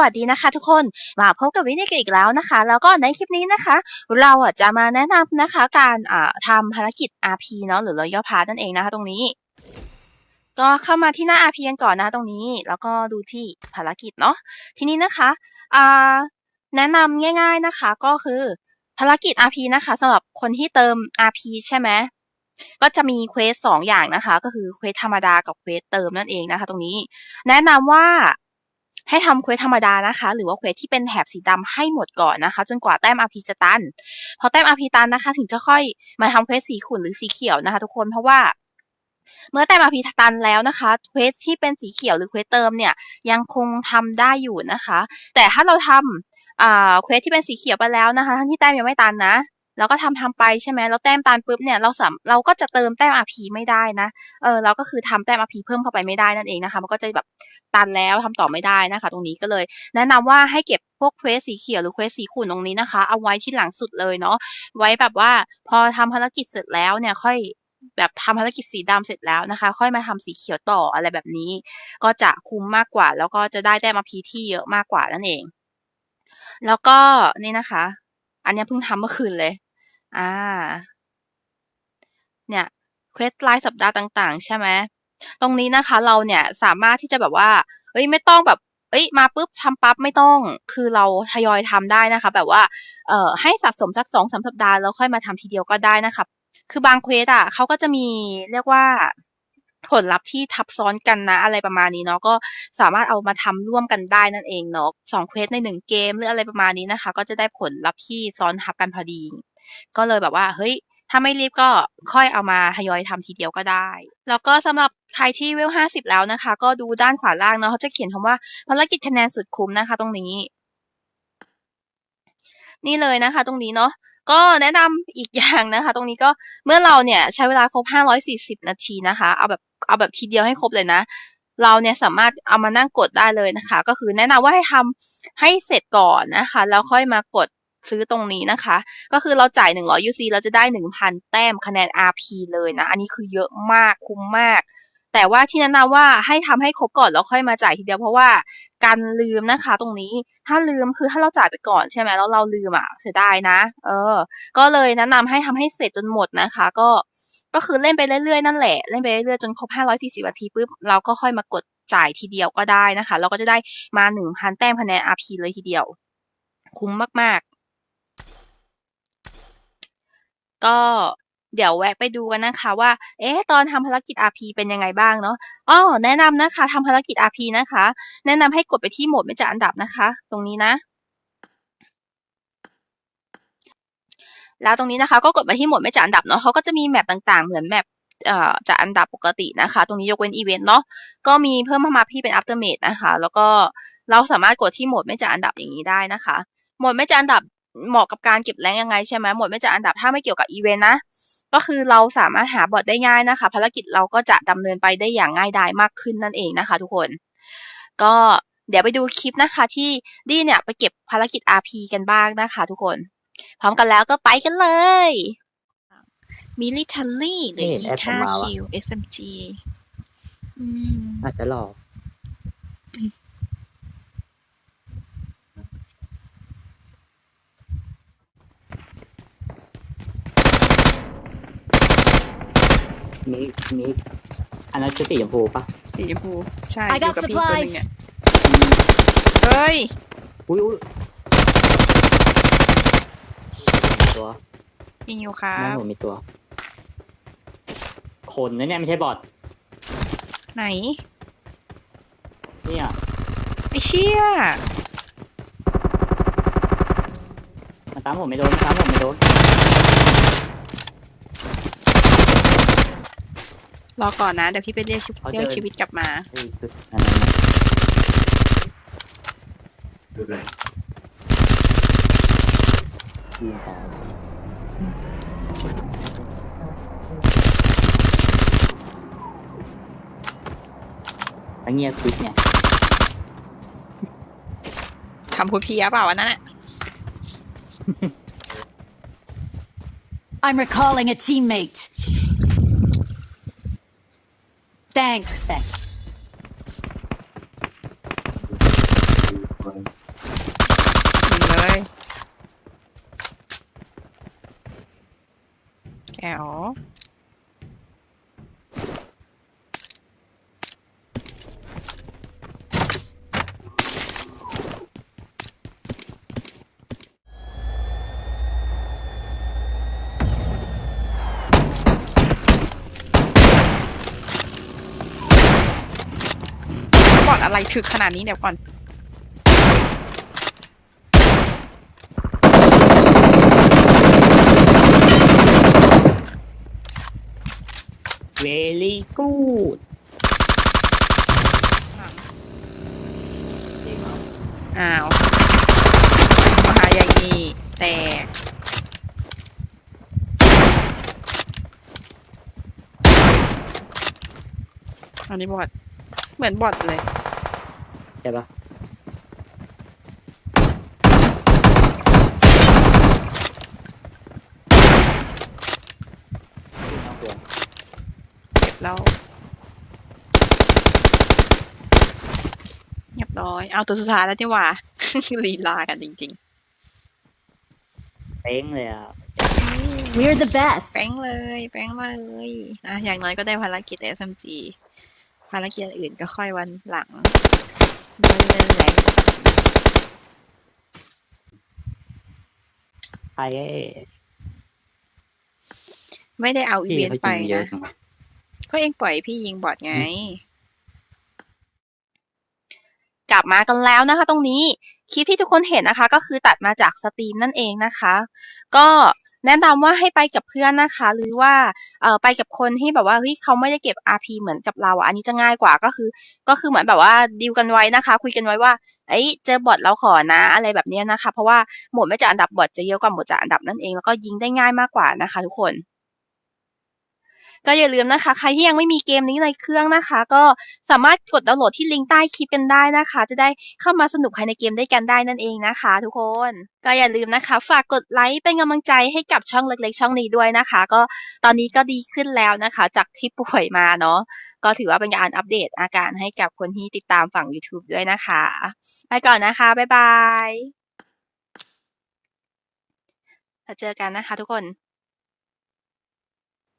วัสดีนะคะ ทุกคนมาพบกับวินิกอีกแล้วนะคะ แล้วก็ในคลิปนี้นะคะ เราอะจะมาแนะนำนะคะ การอ่าทำภารกิจ RP เนาะหรือ Royal Pass นั่นเองนะคะตรงนี้ ก็เข้ามาที่หน้า RP กันก่อนนะคะตรงนี้ แล้วก็ดูที่ภารกิจเนาะทีนี้นะคะอ่าแนะนำง่าย ๆนะคะ ก็คือภารกิจ RP นะคะสำหรับคนที่เติม RP ใช่ไหมก็จะมีเควสสองอย่างนะคะ ก็คือเควสธรรมดากับเควสเติมนั่นเองนะคะ ตรงนี้ แนะนำว่า ให้ทำเควสธรรมดานะคะ หรือว่าเควสที่เป็นแถบสีดำให้หมดก่อนนะคะ จนกว่าแต้ม RP จะตัน พอแต้ม RP ตันนะคะ ถึงจะค่อยมาทำเควสสีขุ่นหรือสีเขียวนะคะ ทุกคนเพราะว่าเมื่อแต้ม RP ตันแล้วนะคะเควสที่เป็นสีเขียวหรือเควสเติมเนี่ยยังคงทำได้อยู่นะคะ แต่ถ้าเราทำอ่าเควสที่เป็นสีเขียวไปแล้วนะคะทั้งที่แต้มยังไม่ตันนะ เราก็ทำทำไปใช่ไหมแล้วแต้มตันปุ๊บเนี่ยเราสามเราก็จะเติมแต้ม RP ไม่ได้นะเออเราก็คือทำแต้ม RP เพิ่มเข้าไปไม่ได้นั่นเองนะคะ มันก็จะแบบตันแล้วทำต่อไม่ได้นะคะ ตรงนี้ก็เลย แนะนำว่าให้เก็บพวกเควสสีเขียวหรือเควสสีขุ่นตรงนี้นะคะ เอาไว้ที่หลังสุดเลยเนาะไว้แบบว่าพอทำภารกิจเสร็จแล้วเนี่ยค่อยแบบทำภารกิจสีดำเสร็จแล้วนะคะ ค่อยมาทำสีเขียวต่ออะไรแบบนี้ ก็จะคุ้มมากกว่า แล้วก็จะได้แต้ม RP ที่เยอะมากกว่านั่นเอง แล้วก็นี่นะคะ อันนี้เพิ่งทำเมื่อคืนเลย อ่าเนี่ย เควสรายสัปดาห์ต่าง ๆ ใช่ไหม ตรงนี้นะคะ เราเนี่ยสามารถที่จะแบบว่าเอ้ย ไม่ต้องแบบ เอ้ย มาปุ๊บทำปั๊บไม่ต้อง คือเราทยอยทำได้นะคะ แบบว่า เอ่อ ให้สะสมสักสองสามสัปดาห์แล้วค่อยมาทำทีเดียวก็ได้นะคะ คือบางเควสอะเขาก็จะมีเรียกว่าผลลัพธ์ที่ทับซ้อนกันนะ อะไรประมาณนี้เนาะก็สามารถเอามาทำร่วมกันได้นั่นเองเนาะสองเควสในหนึ่งเกมหรืออะไรประมาณนี้นะคะ ก็จะได้ผลลัพธ์ที่ซ้อนทับกันพอดี ก็เลยแบบว่าเฮ้ยถ้าไม่รีบก็ค่อยเอามาทยอยทำทีเดียวก็ได้ แล้วก็สำหรับใครที่เวลห้าสิบแล้วนะคะ ก็ดูด้านขวาล่างเนาะเขาจะเขียนคำว่าภารกิจคะแนนสุดคุ้มนะคะ ตรงนี้ นี่เลยนะคะ ตรงนี้เนาะก็แนะนำอีกอย่างนะคะ ตรงนี้ก็เมื่อเราเนี่ยใช้เวลาครบ540นาทีนะคะ เอาแบบเอาแบบทีเดียวให้ครบเลยนะเราเนี่ยสามารถเอามานั่งกดได้เลยนะคะ ก็คือแนะนำว่าให้ทำให้เสร็จก่อนนะคะ แล้วค่อยมากด ซื้อตรงนี้นะคะ ก็คือเราจ่าย 100 UC เราจะได้ 1,000 แต้มคะแนน RP เลยนะ อันนี้คือเยอะมากคุ้มมาก แต่ว่าที่แนะนำว่าให้ทำให้ครบก่อนแล้วค่อยมาจ่ายทีเดียวเพราะว่าการลืมนะคะ ตรงนี้ถ้าลืมคือถ้าเราจ่ายไปก่อนใช่ไหมแล้วเราลืมอะเสียดายนะ เออ ก็เลยแนะนำให้ทำให้เสร็จจนหมดนะคะ ก็ก็คือเล่นไปเรื่อยๆนั่นแหละเล่นไปเรื่อยๆจนครบ 540นาทีปุ๊บเราก็ค่อยมากดจ่ายทีเดียวก็ได้นะคะ เราก็จะได้มา 1,000 แต้มคะแนน RP เลยทีเดียว คุ้มมากๆ ก็เดี๋ยวแวะไปดูกันนะคะว่า เอ๊ะ ตอนทำภารกิจ RP เป็นยังไงบ้างเนาะอ๋อแนะนำนะคะทำภารกิจ RP นะคะ แนะนำให้กดไปที่โหมดไม่จัดอันดับนะคะ ตรงนี้นะ แล้วตรงนี้นะคะ ก็กดไปที่โหมดไม่จัดอันดับเนาะเขาก็จะมีแมปต่างๆ เหมือนแมปเอ่อจัดอันดับปกตินะคะ ตรงนี้ยกเว้นอีเวนต์เนาะ ก็มีเพิ่มมาพี่เป็น aftermate นะคะ แล้วก็เราสามารถกดที่โหมดไม่จัดอันดับอย่างนี้ได้นะคะ โหมดไม่จัดอันดับ เหมาะกับการเก็บแรงยังไงใช่ไหมโหมดไม่จัดอันดับถ้าไม่เกี่ยวกับอีเวนต์นะ ก็คือเราสามารถหาบอทได้ง่ายนะคะ ภารกิจเราก็จะดำเนินไปได้อย่างง่ายดายมากขึ้นนั่นเองนะคะ ทุกคน ก็เดี๋ยวไปดูคลิปนะคะ ที่ดีเนี่ยไปเก็บภารกิจ RP กันบ้างนะคะ ทุกคน พร้อมกันแล้วก็ไปกันเลยมิลิทัลลี่หรือไม่เห็นแอดผม E5 มาวะคิว SMG อืมอาจจะหลอก มีมีอันนั้นคือสีชมพูปะสีชมพูใช่ I อยู่ got กับพี่ตัวหนึง supplies. เนี่ยเฮ้ยอุ้ยอุ้ยตัวยิงอยู่ครัแม่บผมมีตัว คนนะเนี่ยไม่ใช่บอทไหนเนี่ยไอเชี่ยมาตามผมไม่โดนมาตามผมไม่โดน รอก่อนนะ เดี๋ยวพี่ไปเรียกชีวิตเรียกชีวิตกลับมาเฮ้ยคืออันนั้นนะยิงตายแล้วเงียบคลิปเนี่ยทำพูดเพี้ยเปล่าวันนั้นอะ I'm recalling a teammate. Thanks. Thanks. No. Ow. บอดอะไรถึกขนาดนี้เดี๋ยวก่อนเวลี่กูดอ้าวมหายายีแตกอันนี้บอดเหมือนบอดเลย ใช่ปะน่ากลัวเก็บแล้วเรียบร้อย เอาตัวสุดท้ายแล้วดีกว่า ลีลากันจริงเป้งเลยอะ We're the best. ๆแป้งเลยแป้งเลยนะอย่างน้อยก็ได้ภารกิจ SMG ภารกิจอื่นก็ค่อยวันหลัง เรื่อยใครเอ้ๆไม่ได้เอาอีพี่เวนเขาต์ไปยิงเยอะนะ จังวะก็เองปล่อยพี่ยิงบอดไง กลับมากันแล้วนะคะ ตรงนี้คลิปที่ทุกคนเห็นนะคะ ก็คือตัดมาจากสตรีมนั่นเองนะคะ ก็แนะนำว่าให้ไปกับเพื่อนนะคะ หรือว่าเออไปกับคนที่แบบว่าเฮ้ยเขาไม่ได้เก็บ RP เหมือนกับเราอะอันนี้จะง่ายกว่าก็คือ ก็คือเหมือนแบบว่าดีลกันไว้นะคะ คุยกันไว้ว่าเอ้ยเจอบอทเราขอนะ อะไรแบบนี้นะคะ เพราะว่าหมดไม่จะอันดับบอทจะเยอะกว่าหมดจะอันดับนั่นเองแล้วก็ยิงได้ง่ายมากกว่านะคะ ทุกคน ก็อย่าลืมนะคะ ใครที่ยังไม่มีเกมนี้ในเครื่องนะคะ ก็สามารถกดดาวน์โหลดที่ลิงก์ใต้คลิปกันได้นะคะ จะได้เข้ามาสนุกภายในเกมได้กันได้นั่นเองนะคะ ทุกคน ก็อย่าลืมนะคะ ฝากกดไลค์เป็นกำลังใจให้กับช่องเล็กๆ ช่องนี้ด้วยนะคะ ก็ตอนนี้ก็ดีขึ้นแล้วนะคะ จากที่ป่วยมาเนาะก็ถือว่าเป็นการอัปเดตอาการให้กับคนที่ติดตามฝั่ง YouTube ด้วยนะคะ ไปก่อนนะคะ บ๊ายบายแล้วเจอกันนะคะทุกคน